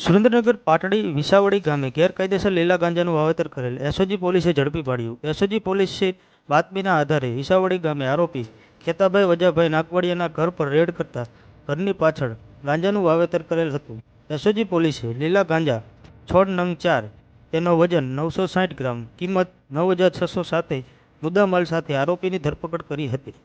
સુરેન્દ્રનગર પાટડી વિસાવડી ગામે ગેરકાયદેસર લીલા ગાંજાનું વાવેતર કરેલ એસઓજી પોલીસે ઝડપી પાડ્યું. એસઓજી પોલીસે બાતમીના આધારે વિસાવડી ગામે આરોપી ખેતાભાઈ વજાભાઈ નાગવાડિયાના ઘર પર રેડ કરતા ઘરની પાછળ ગાંજાનું વાવેતર કરેલ હતું. એસઓજી પોલીસે લીલા ગાંજા છોડ નંગ ચાર તેનો વજન નવસો સાઠ ગ્રામ, કિંમત નવ હજાર છસો સાથે મુદ્દામાલ સાથે આરોપીની ધરપકડ કરી હતી.